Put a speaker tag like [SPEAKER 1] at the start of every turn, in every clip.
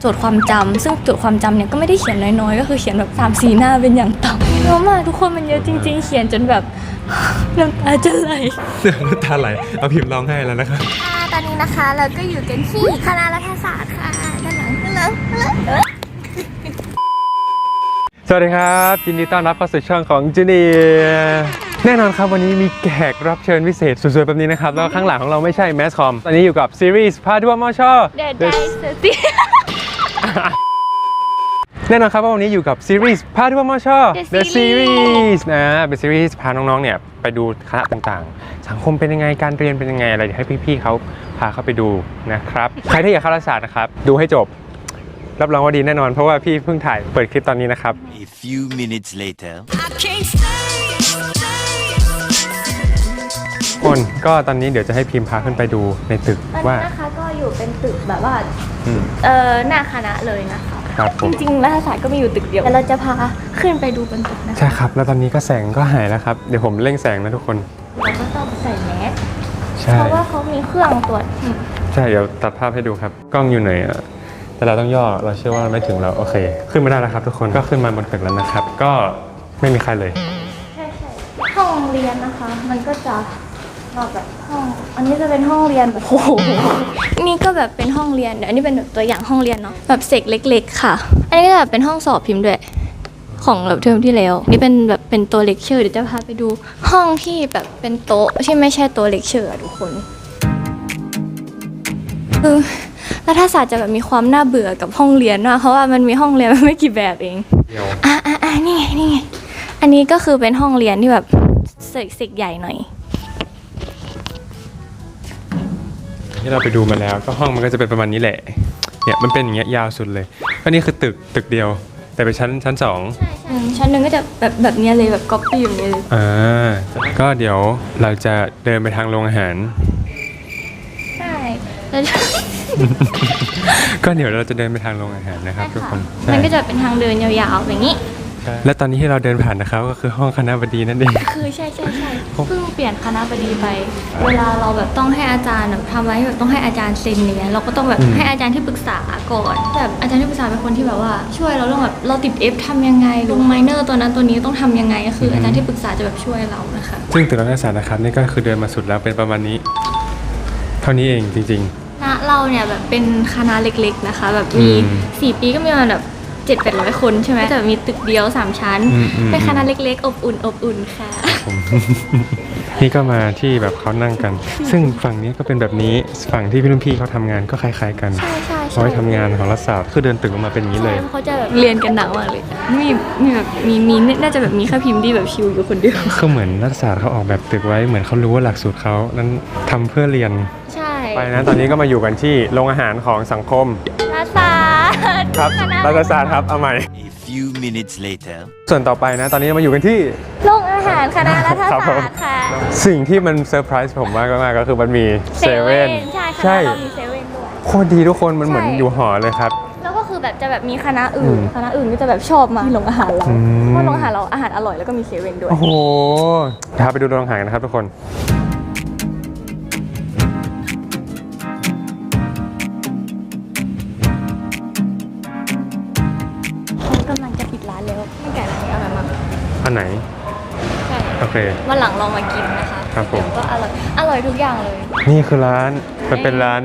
[SPEAKER 1] โจทย์ความจำซึ่งโจทย์ความจำเนี่ยก็ไม่ได้เขียนน้อยๆ ก็คือเขียนแบบสามสีหน้าเป็นอย่างต่ำเยอะมากทุกคนมันเยอะจริง ๆ เขียนจนแบบ น้ำตาจะไหล
[SPEAKER 2] น้ำตาไหลเอาพิมพ์ร้องไห้แล้วนะครับ
[SPEAKER 1] ค่ะตอนนี้นะคะเราก็อยู่กันที่คณะรัฐศาสตร์ค่ะด้านหลังด้านหลังด้านหลัง
[SPEAKER 2] สวัสดีครับยินดีต้อนรับเข้าสู่ช่องของจูเนีแน่นอนครับวันนี้มีแขกรับเชิญพิเศษสวยๆแบบนี้นะครับแล้วข้างหลังของเราไม่ใช่แมสคอมตอนนี้อยู่กับซีรีส์พาทัวร์มอชอ
[SPEAKER 1] เดดไดสติ
[SPEAKER 2] แน่นอนครับว่าวันนี้อยู่กับซีรีส์พาทัวร์มอชอ
[SPEAKER 1] The
[SPEAKER 2] The
[SPEAKER 1] Series
[SPEAKER 2] Series นะเป็นซีรีส์พาน้องๆเนี่ยไปดูคณะต่างๆ สังคมเป็นยังไงการเรียนเป็นยังไงอะไรเดี๋ยวให้พี่ๆเขาพาเข้าไปดูนะครับใครที่อยากเข้ารัฐศาสตร์นะครับดูให้จบ รับรองว่าดีแน่นอนเพราะว่าพี่เพิ่งถ่ายเปิดคลิปตอนนี้นะครับ
[SPEAKER 3] A few minutes later.
[SPEAKER 2] คนก็ตอนนี้เดี๋ยวจะให้พิมพ์พาขึ้นไปดูในตึก
[SPEAKER 1] ตอน
[SPEAKER 2] ว่า
[SPEAKER 1] นี้นะคะก็อยู่เป็นตึกแบบว่า
[SPEAKER 2] อืม
[SPEAKER 1] เออหน้าคณะเลยนะคะ
[SPEAKER 2] ครับผ
[SPEAKER 1] จ
[SPEAKER 2] ม
[SPEAKER 1] ริงๆรัฐศาสตร์ก็มีอยู่ตึกเดียวแต่เราจะพาขึ้นไปดูบนตึกนะคะ
[SPEAKER 2] ใช่ครับ แล้วตอนนี้ก็แสงก็หายแล้วครับ เดี๋ยวผมเร่งแสงนะทุกคน
[SPEAKER 1] เราก็ต้องใส่แมส
[SPEAKER 2] ใช่
[SPEAKER 1] เพราะว่าเขามีเครื่องตรวจ
[SPEAKER 2] ใช่ เดี๋ยวตัดภาพให้ดูครับ กล้องอยู่ไหนอะแต่เราต้องย่อ เราเชื่อว่าไม่ถึงเราโอเค ขึ้นมาได้แล้วครับ ทุกคน ก็ขึ้นมาบนตึกแล้วนะครับ ก็ไม่มีใครเลย
[SPEAKER 1] ใช่ใช่ห้องเรียนนะคะ มันก็จะ นอกแบบห้อง อันนี้จะเป็นห้องเรียนแบบโอ้โหนี่ก็แบบเป็นห้องเรียนเดี๋ยวอันนี้เป็นแบบตัวอย่างห้องเรียนเนาะแบบเสกเล็ก ๆ ค่ะ อันนี้ก็แบบเป็นห้องสอบพิมพ์ด้วยของแบบเทอมที่แล้ว นี่เป็นแบบเป็นตัวเลคเชอร์เดี๋ยวจะพาไปดูห้องที่แบบเป็นโต๊ะที่ไม่ใช่ตัวเลคเชอร์อะทุกคนคือรัฐศาสตร์จะแบบมีความน่าเบื่อกับห้องเรียนมากเพราะว่ามันมีห้องเรียนไม่กี่แบบเอง
[SPEAKER 2] เดี๋ยว
[SPEAKER 1] อะอะอะนี่ไงนี่ไงอันนี้ก็คือเป็นห้องเรียนที่แบบเสกเสกใหญ่หน่อย
[SPEAKER 2] ที่เราไปดูมาแล้ว ก็ห้องมันก็จะเป็นประมาณนี้แหละ เนี่ยมันเป็นอย่างเงี้ยยาวสุดเลยก็นี่คือตึกตึกเดียว แต่เป็นชั้นชั้นสอง
[SPEAKER 1] อืมชั้นหนึ่งก็จะแบบแบบเนี้ยเลยแบบก๊อปปี้แบบนี้เลย
[SPEAKER 2] อ่าก็เดี๋ยวเราจะเดินไปทางโรงอาหาร
[SPEAKER 1] ใช่แล้ว
[SPEAKER 2] ก็เดี๋ยวเราจะเดินไปทางโรงอาหารนะครับทุกคน
[SPEAKER 1] มันก็จะเป็นทางเดินยาวๆอย่างนี้
[SPEAKER 2] ใช่ และตอนนี้ที่เราเดินผ่านนะครับก็คือห้องคณะบดีนั่นเอง
[SPEAKER 1] คือใช่ใช่ใช่เพิ่งเปลี่ยนคณะบดีไป เวลาเราแบบต้องให้อาจารย์แบบทำอะไรแบบต้องให้อาจารย์เซ็นอย่างเงี้ยเราก็ต้องแบบ
[SPEAKER 2] อืม
[SPEAKER 1] ให้อาจารย์ที่ปรึกษาก่อนแบบอาจารย์ที่ปรึกษาเป็นคนที่แบบว่า ช่วยเราเรื่องแบบเราติด F ทำยังไงลงไมเนอร์ตัวนั้นตัวนี้ต้องทำยังไงก็คืออาจารย์ที่ปรึกษาจะแบบช่วยเรานะคะ
[SPEAKER 2] ซึ่งตึกรัฐศาสตร์นะครับนี่ก็คือเดินมาสุดแล้วเป็นประมาณนี้ เท่านี้เองจริง
[SPEAKER 1] คณะเราเนี่ยแบบเป็นคณะเล็กๆนะคะ แบบมี
[SPEAKER 2] อืม
[SPEAKER 1] สี่ปีก็มีประมาณแบบ เจ็ดแปดร้อยคนใช่ไหมแต่แบบมีตึกเดียวสามชั้น
[SPEAKER 2] อืมอืม
[SPEAKER 1] เป็นคณะเล็กๆ อบอุ่นอบอุ่นค่ะ
[SPEAKER 2] ๆผมนี่ก็มาที่แบบเขานั่งกัน ซึ่งฝั่งนี้ก็เป็นแบบนี้ ฝั่งที่พี่รุ่นพี่เขาทำงานก็คล้าย ๆ กัน
[SPEAKER 1] ใช่ใช่
[SPEAKER 2] เขาไว้ทำงานของรัฐศาสตร์คือเดินตึกออกมาเป็นอย่างนี้เลย
[SPEAKER 1] ใช่เขาจะแบบเรียนกันหนักมากเลย มีมีแบบมีมีน่าจะแบบมีแค่พิมพ์ที่แบบชิวอยู่คนเดียว
[SPEAKER 2] ก็เหมือนรัฐศาสตร์เขาออกแบบตึกไว้เหมือนเขารู้ว่าหลักสูตรเขานั้นทำเพื่อเรียน
[SPEAKER 1] ใช่
[SPEAKER 2] ไปนะตอนนี้ก็มาอยู่กันที่โรงอาหารของสังคม
[SPEAKER 1] รัฐศาสตร์
[SPEAKER 2] ครับ
[SPEAKER 1] คณะ
[SPEAKER 2] รัฐศาสตร์ครับ เอาใหม่
[SPEAKER 3] A few minutes later.
[SPEAKER 2] ส่วนต่อไปนะ ตอนนี้มาอยู่กันที่
[SPEAKER 1] โรงอาหารคณะรัฐศาสต
[SPEAKER 2] ครับผม
[SPEAKER 1] ร์ค่ะ
[SPEAKER 2] สิ่งที่มันเซอร์ไพรส์ผมมากมากๆก็คือมันมีเซเว่น
[SPEAKER 1] ใช่คณะ
[SPEAKER 2] ใช่
[SPEAKER 1] เรามีเซเว่นด้วย
[SPEAKER 2] โคตรดีทุกคนมันเหมือน
[SPEAKER 1] ใช่
[SPEAKER 2] อยู่หอเลยครับ
[SPEAKER 1] แล้วก็คือแบบจะแบบมีคณะอื่
[SPEAKER 2] อื
[SPEAKER 1] น
[SPEAKER 2] ม
[SPEAKER 1] คณะอื่นก็จะแบบชอบมาที่โรงอาหารเรา
[SPEAKER 2] อืม
[SPEAKER 1] เพราะโรงอาหารเราอาหารอร่อยแล้วก็มีเซเว่นด้วย
[SPEAKER 2] โอ้โหพาไปดูโรงอาหารนะครับทุกคน
[SPEAKER 1] ไห
[SPEAKER 2] น
[SPEAKER 1] ใช่
[SPEAKER 2] โอเค
[SPEAKER 1] วันหลังลองมากินนะคะ
[SPEAKER 2] ครับผม
[SPEAKER 1] เดี๋ยวก็อร่อย อร่อยทุกอย่างเลย
[SPEAKER 2] นี่คือร้านมันเป็นร้าน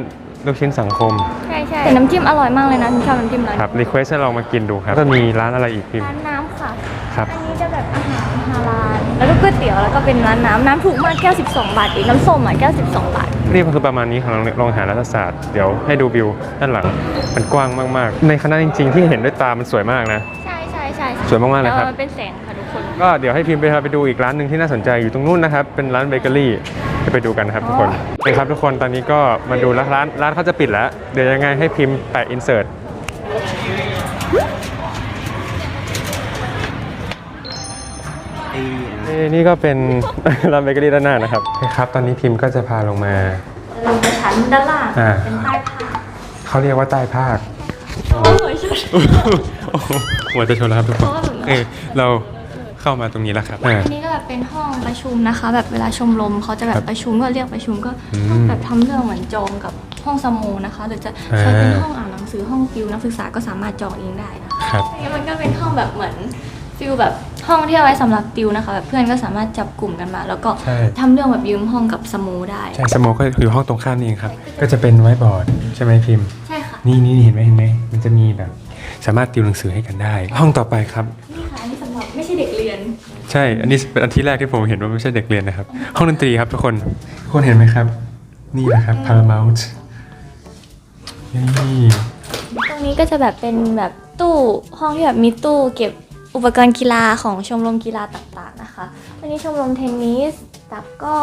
[SPEAKER 2] ลูกชิ้นสังคม
[SPEAKER 1] ใช่ใช่แต่น้ำจิ้มอร่อยมากเลยนะฉันชอบน้ำจิ้มร้าน
[SPEAKER 2] ครับรีเควสให้ลองมากินดูครับก็มีร้านอะไรอีกพิมพ์
[SPEAKER 1] ร้านน้ำค่ะ
[SPEAKER 2] ครับ
[SPEAKER 1] อันนี้จะแบบอาหารฮาลาลแล้วก็ก๋วยเตี๋ยวแล้วก็เป็นร้านน้ำน้ำถูกมากแก้ว 12 บาทเองน้ำส้มอะแก้ว 12 บาท
[SPEAKER 2] นี่มันคือประมาณนี้ของโรงอาหารรัฐศาสตร์ เดี๋ยวให้ดูวิวด้านหลัง มันกว้างมากๆ ในคณะจริง ๆ ที่เห็นด้วยตามันสวยมากนะ
[SPEAKER 1] ใช่ใช่ใช่
[SPEAKER 2] สวยมากๆเลยครับ
[SPEAKER 1] แต่ว่ามันเป็นแสงค่ะทุ กคน
[SPEAKER 2] ก็เดี๋ยวให้พิมพ์ไปพาไปดูอีกร้านหนึ่งที่น่าสนใจอยู่ตรงนู้นนะครับ เป็นร้านเบเกอรี่จะไปดูกันนะครับทุกคนโอเคครับทุกคนตอนนี้ก็มาดูแล้วร้านร้านเขาจะปิดแล้ว เดี๋ยวยังไงให้พิมพ์แปะอินเสิร์ตนี่ก็เป็นร้านเบเกอรี่ด้านหน้านะครับโอเคครับ ตอนนี้พิมพ์ก็จะพาลงมา
[SPEAKER 1] ลงไปชั้นด้านล่าง
[SPEAKER 2] อ่า
[SPEAKER 1] เป็นใต้ผ้า
[SPEAKER 2] เขาเรียกว่าใต้ภาค
[SPEAKER 1] โอ้ยชุด
[SPEAKER 2] โอ้โหหัวจะชนแล้วครับทุกคน
[SPEAKER 1] เพราะว่าแบบ
[SPEAKER 2] เออเรา เข้ามาตรงนี้แล้วครับอ่า
[SPEAKER 1] อันนี้ก็แบบเป็นห้องประชุมนะคะ แบบเวลาชมรมเขาจะแบ
[SPEAKER 2] ครับบ
[SPEAKER 1] ประชุมก็เรียกประชุมก็
[SPEAKER 2] อืม
[SPEAKER 1] ต้องแบบทำเรื่องเหมือนโจองกับห้องสมูนะคะ หรือจะใช้เป็นห้องอ่านหนังสือห้องติวนักศึกษาก็สามารถจองเองได้นะคะ
[SPEAKER 2] ครับ
[SPEAKER 1] อันนี้มันก็เป็นห้องแบบเหมือนฟิลแบบห้องที่เอาไว้สำหรับติวนะคะแบบเพื่อนก็สามารถจับกลุ่มกันมา แล้วก็
[SPEAKER 2] ใช่
[SPEAKER 1] ทำเรื่องแบบยืมห้องกับสโมูได้
[SPEAKER 2] ใช่สโมก็คือห้องตรงข้ามนี่เองครับ ก็จะเป็นไวท์บอร์ดใช่ไหมพิมพ์
[SPEAKER 1] ใช่ค่ะ
[SPEAKER 2] นี่นี่เห็นไหมเห็นไหมมันจะมีแบบ สามารถติวหนังสือให้กันได้ ห้องต่อไปค
[SPEAKER 1] รับ ไม่ใช่เด็กเรียน
[SPEAKER 2] ใช่ อันนี้เป็นอันที่แรกที่ผมเห็นว่าไม่ใช่เด็กเรียนนะครับ ห้องดนตรีครับทุกคนทุกคนเห็นไหมครับ นี่นะครับ Paramount นี่
[SPEAKER 1] ตรงนี้ก็จะแบบเป็นแบบตู้ห้องที่แบบมีตู้เก็บอุปกรณ์กีฬาของชมรมกีฬาต่างๆนะคะอันนี้ชมรมเทนนิสตับก็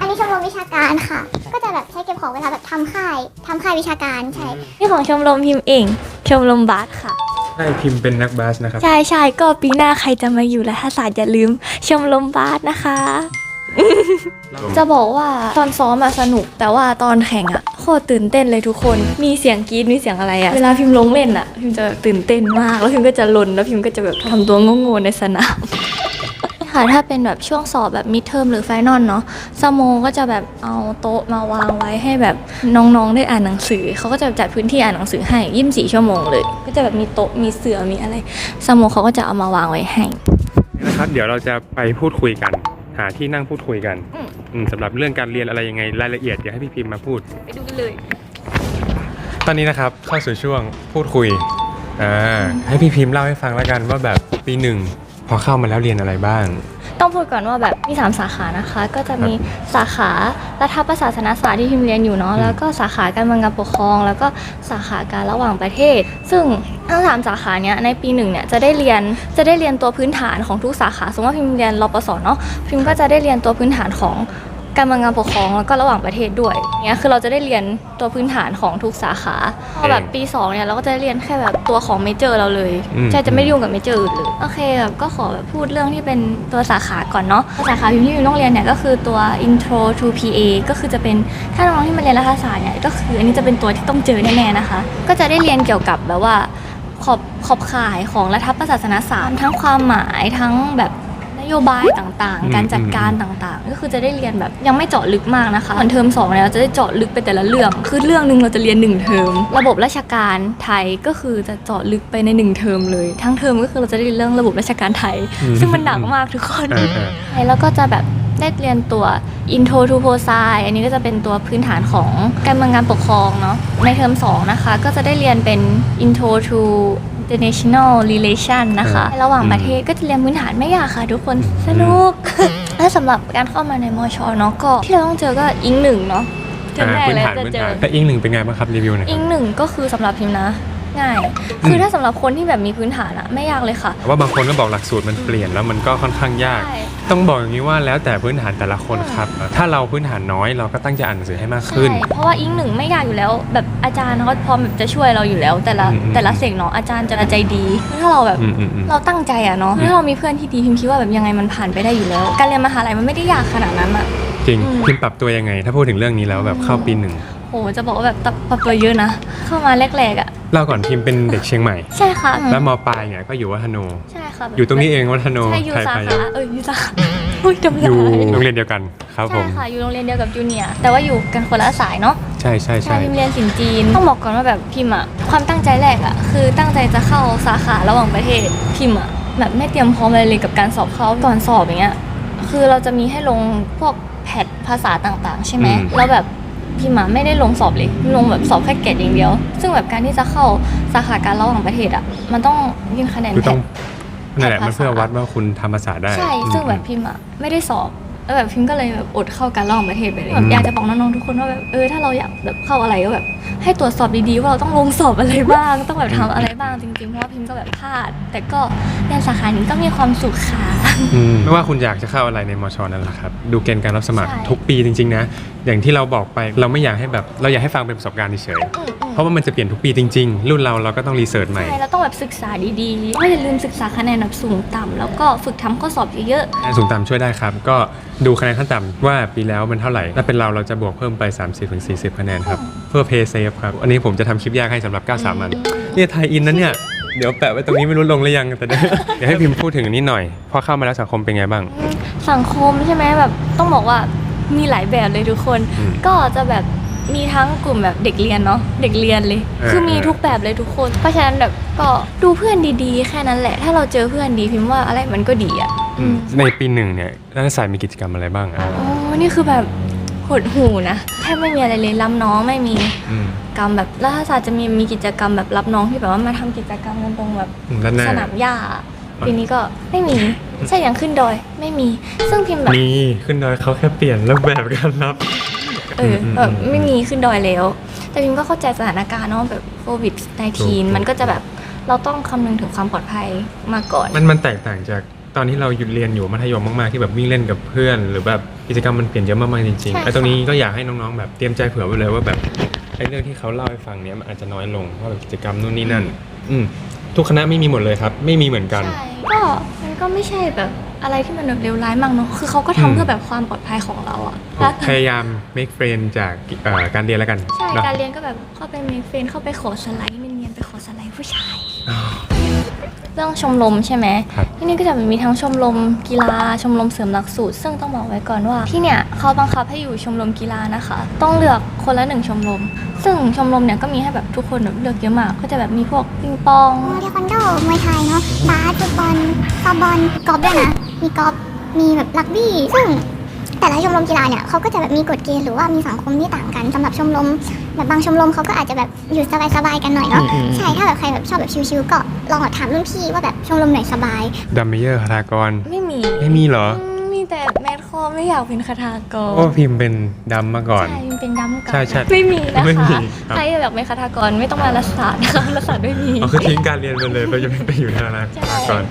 [SPEAKER 4] อันนี้ชมรมวิชาการค่ะ ก็จะแบบใช้เก็บของเวลาแบบทำค่ายทำค่ายวิชาการใช่
[SPEAKER 1] นี่ของชมรมพิมพ์เอง ชมรมบาสค่ะ
[SPEAKER 2] ใช่พิมพ์เป็นนักบาสนะครับ
[SPEAKER 1] ใช่ใช่ก็ปีหน้าใครจะมาอยู่รัฐศาสตร์อย่าลืม ชมรมบาสนะคะ จะบอกว่าตอนซ้อมอะสนุก แต่ว่าตอนแข่งอะโคตรตื่นเต้นเลยทุกคน มีเสียงกรี๊ดมีเสียงอะไรอะเวลาพิมพ์ลงเล่นอะพิมพ์จะตื่นเต้นมาก แล้วพิมพ์ก็จะลนแล้วพิมพ์ก็จะแบบทำตัวโง่ๆในสนาม ค่ะถ้าเป็นแบบช่วงสอบแบบมิดเทอมหรือไฟนอลเนาะสโมก็จะแบบเอาโต๊ะมาวางไว้ให้แบบน้องๆได้อ่านหนังสือเขาก็จะจัดพื้นที่อ่านหนังสือให้ยี่สิบสี่ชั่วโมงเลย ก็จะแบบมีโต๊ะมีเสือมีอะไรสโมเขาก็จะเอามาวางไว้ให้
[SPEAKER 2] นะครับเดี๋ยวเราจะไปพูดคุยกัน หาที่นั่งพูดคุยกัน
[SPEAKER 1] อืม
[SPEAKER 2] อืมสำหรับเรื่องการเรียนอะไรยังไงรายละเอียดเดี๋ยวให้พี่พิมพ์มาพูด
[SPEAKER 1] ไปดูกันเลย
[SPEAKER 2] ตอนนี้นะครับเข้าสู่ช่วงพูดคุยอ่าให้พี่พิมพ์เล่าให้ฟังแล้วกันว่าแบบปีหนึ่ง พอเข้ามาแล้วเรียนอะไรบ้าง
[SPEAKER 1] ต้องพูดก่อนว่าแบบมี 3 สาขานะคะ ก็จะมีสาขารัฐประศาสนศาสตร์ที่พิมเรียนอยู่เนาะ
[SPEAKER 2] อืม
[SPEAKER 1] แล้วก็สาขาการเมืองการปกครอง แล้วก็สาขาการระหว่างประเทศ ซึ่งทั้งสามสาขาเนี้ยในปีหนึ่งเนี่ยจะได้เรียนจะได้เรียนตัวพื้นฐานของทุกสาขา สมมติว่าพิมเรียนรปศเนาะพิมก็จะได้เรียนตัวพื้นฐานของ การเมืองการปกครองแล้วก็ระหว่างประเทศด้วยเนี่ยคือเราจะได้เรียนตัวพื้นฐานของทุกสาขาพอแบบปีสองเนี่ยเราก็จะได้เรียนแค่แบบตัวของเมเจอร์เราเลย
[SPEAKER 2] อืม
[SPEAKER 1] ใช่จะไม่ยุ่งกับเมเจอร์อื่นเลยโอเคแบบก็ขอแบบพูดเรื่องที่เป็นตัวสาขาก่อนเนาะสาขาพิมพ์ที่พิมต้องเรียนเนี่ยก็คือตัว intro to PA ก็คือจะเป็นถ้าน้องๆที่มาเรียนรัฐศาสตร์เนี่ยก็คืออันนี้จะเป็นตัวที่ต้องเจอแน่ๆนะคะ ก็จะได้เรียนเกี่ยวกับแบบว่าขอบขอบข่ายของรัฐประศาสนศาสตร์ทั้งความหมายทั้งแบบ นโยบายต่าง
[SPEAKER 2] อืม
[SPEAKER 1] ๆการจัดการต่างๆ ก็คือจะได้เรียนแบบยังไม่เจาะลึกมากนะคะเหมือนเทอมสองเนี่ยเราจะได้เจาะลึกไปแต่ละเรื่อง คือเรื่องหนึ่งเราจะเรียนหนึ่งเทอม ระบบราชการไทยก็คือจะเจาะลึกไปในหนึ่งเทอมเลย ทั้งเทอมก็คือเราจะได้เรียนเรื่องระบบราชการไทย
[SPEAKER 2] อืม
[SPEAKER 1] ซึ่งมันหนักมากทุกคน
[SPEAKER 2] อ่าอ่า
[SPEAKER 1] ใช่แล้วก็จะแบบได้เรียนตัว intro to p o s i อันนี้ก็จะเป็นตัวพื้นฐานของการเมืองการปกครองเนาะในเทอม2นะคะก็จะได้เรียนเป็น intro to international relation นะคะ
[SPEAKER 2] อ่า
[SPEAKER 1] ระหว่างประเทศก็จะเรียนพื้นฐานไม่ยากค่ะทุกคนสนุกและสำหรับการเข้ามาในมชเนาะก็ที่เราต้องเจอก็อิงหนึ่งเนาะเทอม
[SPEAKER 2] อ่า
[SPEAKER 1] แรก
[SPEAKER 2] พื้น
[SPEAKER 1] เลย
[SPEAKER 2] ฐาน
[SPEAKER 1] จะ
[SPEAKER 2] พื้น
[SPEAKER 1] เจ
[SPEAKER 2] ฐา
[SPEAKER 1] อ
[SPEAKER 2] นแต่อิงหนึ่งเป็นไงบ้างครับรีวิวหน่อยค
[SPEAKER 1] อิ
[SPEAKER 2] รับ
[SPEAKER 1] งหนึ่งก็คือสำหรับพิมพ์นะ ง่าย คือถ้าสำหรับคนที่แบบมีพื้นฐานอะไม่ยากเลยค่ะ
[SPEAKER 2] ว่าบางคนก็บอกหลักสูตรมันเปลี่ยนแล้วมันก็ค่อนข้างยาก
[SPEAKER 1] ใช่
[SPEAKER 2] ต้องบอกอย่างนี้ว่าแล้วแต่พื้นฐานแต่ละคนครับ ถ้าเราพื้นฐานน้อยเราก็ตั้งใจอ่านหนังสือให้มากขึ้น
[SPEAKER 1] ใช่เพราะว่าอิงหนึ่งไม่ยากอยู่แล้ว แบบอาจารย์เขาพร้อมแบบจะช่วยเราอยู่แล้ว แต่ละ
[SPEAKER 2] อืมอืม
[SPEAKER 1] แต่ละเสกเนาะอาจารย์จะใจดีคือถ้าเราแบบ
[SPEAKER 2] อืมอืมอืม
[SPEAKER 1] เราตั้งใจอะเนาะถ้าเรามีเพื่อนที่ดีพิมคิดว่าแบบยังไงมันผ่านไปได้อยู่แล้ว การเรียนมหาลัยมันไม่ได้ยากขนาดนั้นอะ
[SPEAKER 2] จริง
[SPEAKER 1] อืม
[SPEAKER 2] พิมพ์ปรับตัวยังไง ถ้าพูดถึงเรื่องนี้แล้วแบบเข้าปีหนึ่ง
[SPEAKER 1] โหจะบอกว่าแบบปรับตัวเยอะนะ เข้ามาแรกๆอะ
[SPEAKER 2] เล่าก่อนพิมพ์เป็นเด็กเชียงใหม่
[SPEAKER 1] ใช่ค่ะ
[SPEAKER 2] แล้วมปลายเนี่ยก็อยู่วัฒโน
[SPEAKER 1] ใช่ค่ะแบบ
[SPEAKER 2] อยู่ตรงนี้เองวัฒโน
[SPEAKER 1] ใช่อยู่
[SPEAKER 2] ไทย
[SPEAKER 1] สา
[SPEAKER 2] พา
[SPEAKER 1] ขา
[SPEAKER 2] ณิชย์
[SPEAKER 1] เอออยู่สาขาอุ้ยจำ
[SPEAKER 2] อ
[SPEAKER 1] ได้
[SPEAKER 2] ยู่โรงเรียนเดียวกันครับผ
[SPEAKER 1] ใช่
[SPEAKER 2] ม
[SPEAKER 1] ค่ะอยู่โรงเรียนเดียวกับจูเนียร์แต่ว่าอยู่กันคนละสายเนาะ
[SPEAKER 2] ใช่ใช่
[SPEAKER 1] ใช่
[SPEAKER 2] ใช่
[SPEAKER 1] พิมเรียนสินจีนต้องบอกก่อนว่าแบบพิมอะความตั้งใจแรกอะคือตั้งใจจะเข้าสาขาระหว่างประเทศพิมอะแบบไม่เตรียมพร้อมอะไรเลยกับการสอบเข้าก่อนสอบอย่างเงี้ยคือเราจะมีให้ลงพวกแพทภาษาต่างๆ ใช่ไหมแล้วแบบ พิมอะไม่ได้ลงสอบเลยลงแบบสอบแค่เกรดอย่างเดียว ซึ่งแบบการที่จะเข้าสาขาการระหว่างประเทศอะมันต้องยื่นคะแนน
[SPEAKER 2] คือ
[SPEAKER 1] แพ
[SPEAKER 2] ต้อง
[SPEAKER 1] ท
[SPEAKER 2] นั่นแหละ
[SPEAKER 1] ภาษามั
[SPEAKER 2] มันเพื่อวัดว่าคุณทำภาษาได้
[SPEAKER 1] ใช่ ซึ่งแบบ
[SPEAKER 2] อืม
[SPEAKER 1] พิมอะไม่ได้สอบแล้วแบบพิมก็เลยแบบอดเข้าการระหว่างประเทศไปเลย
[SPEAKER 2] อื
[SPEAKER 1] แบ
[SPEAKER 2] ม
[SPEAKER 1] บอยากจะบอกน้องๆทุกคนว่าแบบเออถ้าเราอยากแบบเข้าอะไรก็แบบ ให้ตรวจสอบดีๆ ว่าเราต้องลงสอบอะไรบ้าง ต้องแบบทำอะไรบ้างจริงๆ เพราะว่าพิมก็แบบพลาด แต่ก็เรียนสาขานี้ก็มีความสุขค่ะ
[SPEAKER 2] อืมไม่ว่าคุณอยากจะเข้าอะไรในมชนั่นแหละครับ ดูเกณฑ์การรับสมัคร
[SPEAKER 1] ใช่
[SPEAKER 2] ทุกปีจริงๆนะ อย่างที่เราบอกไปเราไม่อยากให้แบบเราอยากให้ฟังเป็นประสบการณ์เฉยๆ
[SPEAKER 1] อืมอืม
[SPEAKER 2] เพราะว่ามันจะเปลี่ยนทุกปีจริงๆ รุ่นเราเราก็ต้องรีเสิร์ชใหม่
[SPEAKER 1] ใช่เราต้องแบบศึกษาดีๆไม่อย่าลืมศึกษาคะแนนแบบสูงต่ำแล้วก็ฝึกทำข้อสอบเยอะ
[SPEAKER 2] คะแนนสูงต่ำช่วยได้ครับ ก็ดูคะแนนขั้นต่ำว่าปีแล้วมันเท่าไหร่ ถ้าเป็นเราเราจะบวกเพิ่มไป 30-40 คะแนนครับ เพื่อ pay safe ครับ อันนี้ผมจะทำคลิปยากให้สำหรับ 93 มัน เนี่ยไทยอินนะเนี่ย เดี๋ยวแปะไว้ตรงนี้ไม่รู้ลงหรือยังแต่เดี๋ยว เดี๋ยวให้พิมพ์พูดถึงอันนี้หน่อย พอเข้ามาแล้วสังคมเป็นไงบ้าง
[SPEAKER 1] ๆสังคมใช่ไหมแบบต้องบอกว่ามีหลายแบบเลยทุกคน
[SPEAKER 2] อืม
[SPEAKER 1] ก็จะแบบมีทั้งกลุ่มแบบเด็กเรียนเนาะเด็กเรียนเลย
[SPEAKER 2] เออ
[SPEAKER 1] คือมี
[SPEAKER 2] เออ
[SPEAKER 1] ทุกแบบเลยทุกคน เพราะฉะนั้นแบบก็ดูเพื่อนดีๆ แค่นั้นแหละ ถ้าเราเจอเพื่อนดีพิมพ์ว่าอะไรมันก็ดีอะ
[SPEAKER 2] อืมในปีหนึ่งเนี่ยรัฐศาสตร์มีกิจกรรมอะไรบ้างอะ
[SPEAKER 1] อ๋อนี่คือแบบหดหูนะแทบไม่มีอะไรเลยรับน้องไม่มี
[SPEAKER 2] อืม
[SPEAKER 1] กรรมแบบรัฐศาสตร์จะมีมีกิจกรรมแบบรับน้องที่แบบว่ามาทำกิจกรรมกันตรงแบบ
[SPEAKER 2] ด้านหน้า
[SPEAKER 1] สนามหญ้าปีนี้ก็ไม่มีใช่อย่างขึ้นดอยไม่มี ซึ่งพิมพ์แบบ
[SPEAKER 2] มีขึ้นดอยเขาแค่เปลี่ยนรูปแบบการรับ
[SPEAKER 1] เออ
[SPEAKER 2] อืม
[SPEAKER 1] แบบ
[SPEAKER 2] อืม
[SPEAKER 1] ไม่มีขึ้นดอยแล้ว แต่พิมก็เข้าใจสถานการณ์เนาะแบบโควิด -19 มันก็จะแบบเราต้องคำนึงถึงความปลอดภัยมาก่อน
[SPEAKER 2] มันมันแตกต่างจากตอนที่เราหยุดเรียนอยู่มัธยมมากๆที่แบบวิ่งเล่นกับเพื่อน หรือแบบกิจกรรมมันเปลี่ยนเยอะมากๆจริง
[SPEAKER 1] ใช่
[SPEAKER 2] ๆไอ้ตรงนี้ก็อยากให้น้องๆแบบเตรียมใจเผื่อไว้เลยว่าแบบ ไอ้เรื่องที่เขาเล่าให้ฟังเนี้ยมันอาจจะน้อยลงเพราะแบบกิจกรรมนู่นนี่นั่น อืมทุกคณะไม่มีหมดเลยครับ ไม่มีเหมือนกัน
[SPEAKER 1] ใช่ก็มันก็ไม่ใช่แบบอะไรที่มันแบบเลวร้ายมากเนาะคือเขาก็ทำ
[SPEAKER 2] อืม
[SPEAKER 1] เพื่อแบบความปลอดภัยของเราอะแล้ว
[SPEAKER 2] พยายาม make friend จากเอ่อการเรียนแล้วกัน
[SPEAKER 1] ใช่
[SPEAKER 2] เนอะ
[SPEAKER 1] การเรียนก็แบบเข้าไปมีเฟรนด์เข้าไปขอสไลด์เนียนๆไปขอสไลด์ผู้ชาย
[SPEAKER 2] อ๋อ
[SPEAKER 1] เรื่องชมรมใช่ไหม
[SPEAKER 2] ครับ
[SPEAKER 1] ที่นี่ก็จะมีทั้งชมรมกีฬาชมรมเสริมหลักสูตร ซึ่งต้องบอกไว้ก่อนว่า ที่เนี่ยเขาบังคับให้อยู่ชมรมกีฬานะคะ ต้องเลือกคนละหนึ่งชมรม ซึ่งชมรมเนี่ยก็มีให้แบบทุกคนแบบเลือกเยอะมาก ก็จะแบบมีพวกปิงปอง
[SPEAKER 4] เทควันโดมวยไทยเนาะบาสฟุตบอลซอฟต์บอลกอล์ฟด้วยนะมีกอล์ฟมีแบบรักบี้ซึ่ง แต่ละชมรมกีฬาเนี่ยเขาก็จะแบบมีกฎเกณฑ์หรือว่ามีสังคมที่ต่างกันสำหรับชมรมแบบบางชมรมเขาก็อาจจะแบบอยู่สบายๆกันหน่อยเนาะใช่ถ้าแบบใครแบบชอบแบบชิลๆก็ลองถามรุ่นพี่ว่าแบบชมรมไหนสบาย
[SPEAKER 2] ดัมเมเยอร์คาถากร
[SPEAKER 1] ไม่มี
[SPEAKER 2] ไม่มีเหรอ
[SPEAKER 1] อืมมีแต่แมทคอไม่อยากเป็นคาถากร
[SPEAKER 2] โอ้พิมพ์เป็นดำมาก่อน
[SPEAKER 1] ใช่มันเป็นดำกับ
[SPEAKER 2] ใช่ใช่
[SPEAKER 1] ไม่มีนะ
[SPEAKER 2] ไม่มี
[SPEAKER 1] คะ
[SPEAKER 2] ครับ
[SPEAKER 1] ใครอยากเป็นคาถากรไม่ต้องมารัฐศาสตร์นะคะรัฐศาสตร์ไม่มี
[SPEAKER 2] อ๋อคือทิ้งการเรียนไปเลยไปจะไปอยู่ในคณะ
[SPEAKER 1] ใช่
[SPEAKER 2] ก่อน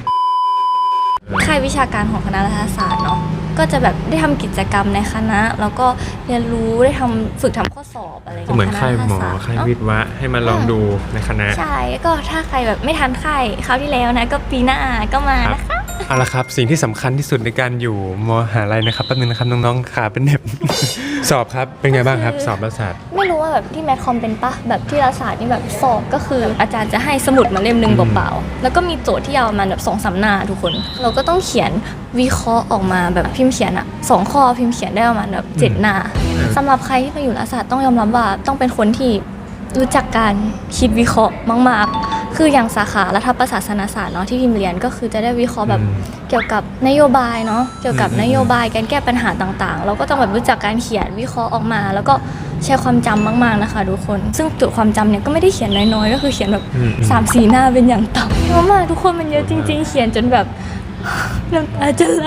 [SPEAKER 1] ค่ายวิชาการของคณะรัฐศาสตร์เนาะก็จะแบบได้ทำกิจกรรมในคณะ แล้วก็เรียนรู้ได้ทำฝึกทำข้อสอบอะไร
[SPEAKER 2] ก็เหมือนค่ายหมอ
[SPEAKER 1] ขง
[SPEAKER 2] ค่าย
[SPEAKER 1] เนะ
[SPEAKER 2] วิทย์วะให้มาลองดูในคณะ
[SPEAKER 1] ใช่ก็ถ้าใครแบบไม่ทันค่ายคราวที่แล้วนะ ก็ปีหน้าก็มา
[SPEAKER 2] ครับ
[SPEAKER 1] นะคะ
[SPEAKER 2] เอาละครับสิ่งที่สำคัญที่สุดในการอยู่มหาลัยนะครับแป๊บนึงนะครับน้องๆขาเป็นเหน็บ สอบครับเป็นไงบ้างครับสอบรัฐศาสตร์
[SPEAKER 1] ไม่รู้ว่าแบบที่แมทคอมเป็นปะแบบที่รัฐศาสตร์นี่แบบสอบก็คืออาจารย์จะให้สมุดมาเล่มหนึ่ง
[SPEAKER 2] อืม
[SPEAKER 1] เปล่าๆแล้วก็มีโจทย์ที่ยาวประมาณแบบสองสามหน้าทุกคน เราก็ต้องเขียนวิเคราะห์ออกมาแบบพิมพ์เขียนอะสองข้อพิมพ์เขียนได้ประมาณแบบเจ็ดหน้าสำหรับใครที่มาอยู่รัฐศาสตร์ต้องยอมรับว่าต้องเป็นคนที่รู้จักการคิดวิเคราะห์มาก ๆ คืออย่างสาขารัฐประศาสนศาสตร์เนาะที่พิมพ์เรียนก็คือจะได้วิเคราะห์แบบ
[SPEAKER 2] อืม
[SPEAKER 1] เกี่ยวกับนโยบายเนาะเกี่ยวกับ
[SPEAKER 2] อืม
[SPEAKER 1] นโยบายการแก้ปัญหาต่างๆ เราก็ต้องแบบรู้จักการเขียนวิเคราะห์ออกมา แล้วก็ใช้ความจำมากๆนะคะทุกคน ซึ่งจุดความจำเนี่ยก็ไม่ได้เขียนน้อยๆก็คือเขียนแบบ
[SPEAKER 2] อืมอืม
[SPEAKER 1] สามสี่หน้าเป็นอย่างต่ำเยอะมากทุกคนมันเยอะจริง ๆ เขียนจนแบบน้ำตาจะไหล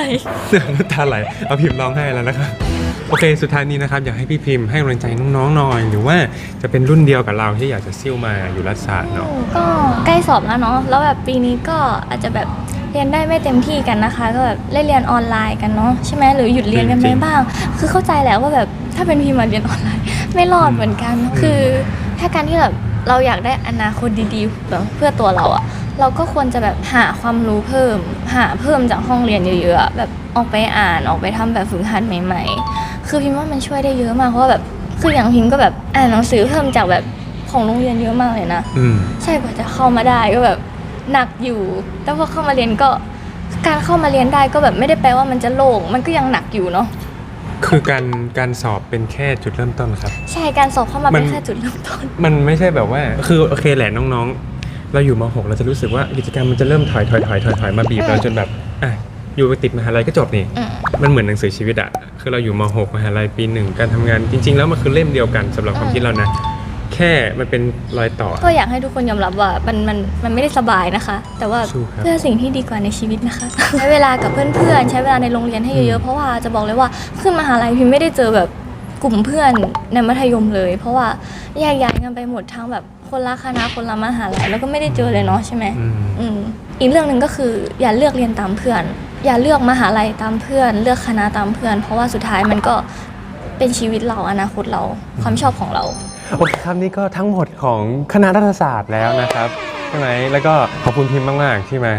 [SPEAKER 2] น้ำตาไหลเอาพิมพ์ร้องไห้แล้วนะครับ โอเค สุดท้ายนี้นะครับ อยากให้พี่พิมพ์ให้กำลังใจน้องๆหน่อย หรือว่าจะเป็นรุ่นเดียวกับเราที่อยากจะซิ่วมาอยู่รัฐศาสตร์เนาะ
[SPEAKER 1] ก็ใกล้สอบแล้วเนาะแล้วแบบปีนี้ก็อาจจะแบบเรียนได้ไม่เต็มที่กันนะคะ ก็แบบได้เรียนออนไลน์กันเนาะใช่ไหมหรือหยุดเรียนกันไป
[SPEAKER 2] จริงๆ
[SPEAKER 1] บ้าง คือเข้าใจแหล้วว่าแบบถ้าเป็นพีมาเรียนออนไลน์ ไม่รอดเหมือนกัน คือถ้าการที่แบบเราอยากได้อนาคตดีๆแบบเพื่อตัวเราอะเราก็ควรจะแบบหาความรู้เพิ่ม หาเพิ่มจากห้องเรียนเยอะๆอะแบบออกไปอ่านออกไปทำแบบฝึกหัดใหม่ ๆ คือพิมว่ามันช่วยได้เยอะมากเพราะว่าแบบคืออย่างพิมก็แบบอ่านหนังสือเพิ่มจากแบบของโรงเรียนเยอะมากเลยนะ
[SPEAKER 2] อืม
[SPEAKER 1] ใช่กว่าจะเข้ามาได้ก็แบบหนักอยู่ แต่พอเข้ามาเรียนก็การเข้ามาเรียนได้ก็แบบไม่ได้แปลว่ามันจะโล่งมันก็ยังหนักอยู่เนาะ
[SPEAKER 2] คือการการสอบเป็นแค่จุดเริ่มต้นครับ
[SPEAKER 1] ใช่การสอบเข้ามา
[SPEAKER 2] มั
[SPEAKER 1] เป็นนแค่จุดเริ่มต้น
[SPEAKER 2] มันไม่ใช่แบบว่า คือโอเคแหละน้องๆ เราอยู่ม .6 เราจะรู้สึกว่ากิจกรรมมันจะเริ่มถอยถอยถอยถอยถอยมาบีบ
[SPEAKER 1] อืม
[SPEAKER 2] เราจนแบบอะ อยู่ติดมหาลัยก็จบนี่
[SPEAKER 1] อืม
[SPEAKER 2] มันเหมือนหนังสือชีวิตอะคือเราอยู่ม .6 มหาลัยปีหนึ่งการทำงานจริง ๆ แล้วมันคือเล่มเดียวกันสำหรับความคิดเรานะแค่มันเป็นรอยต่อ
[SPEAKER 1] ก็อยากให้ทุกคนยอมรับว่ามันมันมันไม่ได้สบายนะคะ แต่ว่า
[SPEAKER 2] สู้ครับ
[SPEAKER 1] เพื่อสิ่งที่ดีกว่าในชีวิตนะคะ ใช้เวลากับเพื่อนๆ ใช้เวลาในโรงเรียนให้เยอะๆ เพราะว่าจะบอกเลยว่าขึ้นมหาลัยพิมไม่ได้เจอแบบกลุ่มเพื่อนในมัธยมเลย เพราะว่าแยกย้ายกันไปหมดทั้งแบบคนละคณะคนละมหาลัยแล้วก็ไม่ได้เจอเลยเนาะใช่ไหม
[SPEAKER 2] อืม
[SPEAKER 1] อืมอีกเรื่องหนึ่งก็คืออย่าเลือกเรียนตามเพื่อน อย่าเลือกมหาลัยตามเพื่อน เลือกคณะตามเพื่อน เพราะว่าสุดท้ายมันก็เป็นชีวิตเราอนาคตเราความชอบของเรา
[SPEAKER 2] โอเคครับนี่ก็ทั้งหมดของคณะรัฐศาสตร์แล้วนะครับใช่ไหมแล้วก็ขอบคุณพิมพ์มากๆที่มา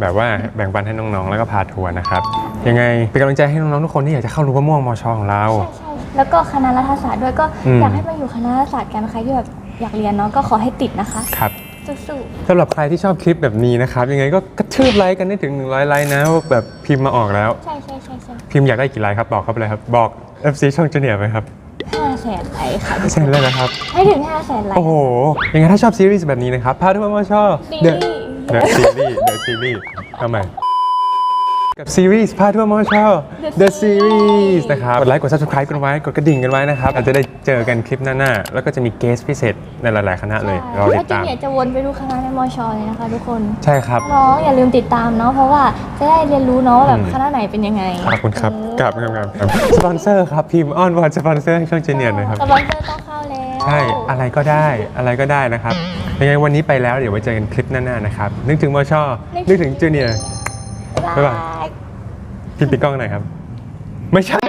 [SPEAKER 2] แบบว่าแบ่งปันให้น้องๆ แล้วก็พาทัวร์นะครับ ยังไงเป็นกำลังใจให้น้องๆทุกคนที่อยากจะเข้ารู้ว่าม่วงมอชอของเรา
[SPEAKER 1] แล้วก็คณะรัฐศาสตร์ด้วยก็
[SPEAKER 2] อืม
[SPEAKER 1] อยากให้มาอยู่คณะรัฐศาสตร์กันใครที่แบบอยากเรียนเนาะก็ขอให้ติดนะคะ
[SPEAKER 2] ครับ
[SPEAKER 1] สู้
[SPEAKER 2] สำหรับใครที่ชอบคลิปแบบนี้นะครับ ยังไงก็กระทืบไลค์กันได้ถึง 100 ไลค์นะว่าแบบพิมพ์มาออกแล้ว
[SPEAKER 1] ๆใช่ใช่ใช่ใช่
[SPEAKER 2] พิมพ์อยากได้กี่ไลค์ครับ บอกเข้าไปเลยครับ บอก FC ช่องจูเนียร์ไปครับ
[SPEAKER 1] ห้าแสนไลค์ค่ะ
[SPEAKER 2] เซ็นเลยนะครับ
[SPEAKER 1] ให้ถึง5แสนไลค์
[SPEAKER 2] โอ้โห ยังไงถ้าชอบซีรีส์แบบนี้นะครับ พาทุกคนมาชอบ
[SPEAKER 1] ดี
[SPEAKER 2] เดอะเดอะซีรีส์เดอะซีรีส์ทำไม กับซีรีส์พาทุกคนมาชอบ The Series นะครับ กดไลค์ กด subscribe กันไว้ กดกระดิ่งกันไว้นะครับ อาจจะได้เจอกันคลิปหน้าๆ แล้วก็จะมีเกสพิเศษในหลายๆ คณะเลย รอติ
[SPEAKER 1] แล้ว
[SPEAKER 2] ด
[SPEAKER 1] จู
[SPEAKER 2] ตาม
[SPEAKER 1] เนียร์จะวนไปดูคณะในมอชอเลยนะคะทุกคน
[SPEAKER 2] ใช่ครับ
[SPEAKER 1] น้องอย่าลืมติดตามเนาะ เพราะว่าจะได้เรียนรู้เนาะว่าแบบ
[SPEAKER 2] อืม
[SPEAKER 1] คณะไหนเป็นยังไง
[SPEAKER 2] ขอบคุณครับกลับครับครับ สปอนเซอร์ครับ พิมพ์อ้อนวอนสปอนเซอร์ให้ช่องเจเนียร์หนะครับ
[SPEAKER 1] สปอนเซอร์ต้องเข้าแล้ว
[SPEAKER 2] ใช่ อะไรก็ได้ อะไรก็ได้นะครับ ยังไงวันนี้ไปแล้ว เดี๋ยวไว้เจอกันคลิปหน้าๆ นะครับ นึกถึงมอชอนึกถึงจูเนียร์ บ๊ายบายพิมพ์ปิดกล้องหน่อยครับ ไม่ใช่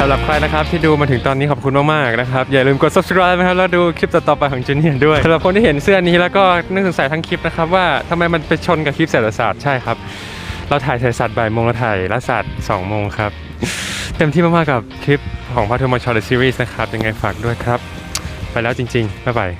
[SPEAKER 2] สำหรับใครนะครับที่ดูมาถึงตอนนี้ขอบคุณมากๆนะครับอย่าลืมกด subscribe นะครับแล้วดูคลิปต่อๆไปของจูเนียร์ด้วยสำหรับคนที่เห็นเสื้อนี้แล้วก็นึกสงสัยทั้งคลิปนะครับว่าทำไมมันไปชนกับคลิปเศรษฐศาสตร์ใช่ครับ เราถ่ายเศรษฐศาสตร์บ่ายโมงเราถ่ายรัฐศาสตร์สองโมงครับ เต็มที่มากๆกับคลิปของพาทุมาชอร์ดซีรีส์นะครับยังไงฝากด้วยครับ ไปแล้วจริงๆบ๊ายบาย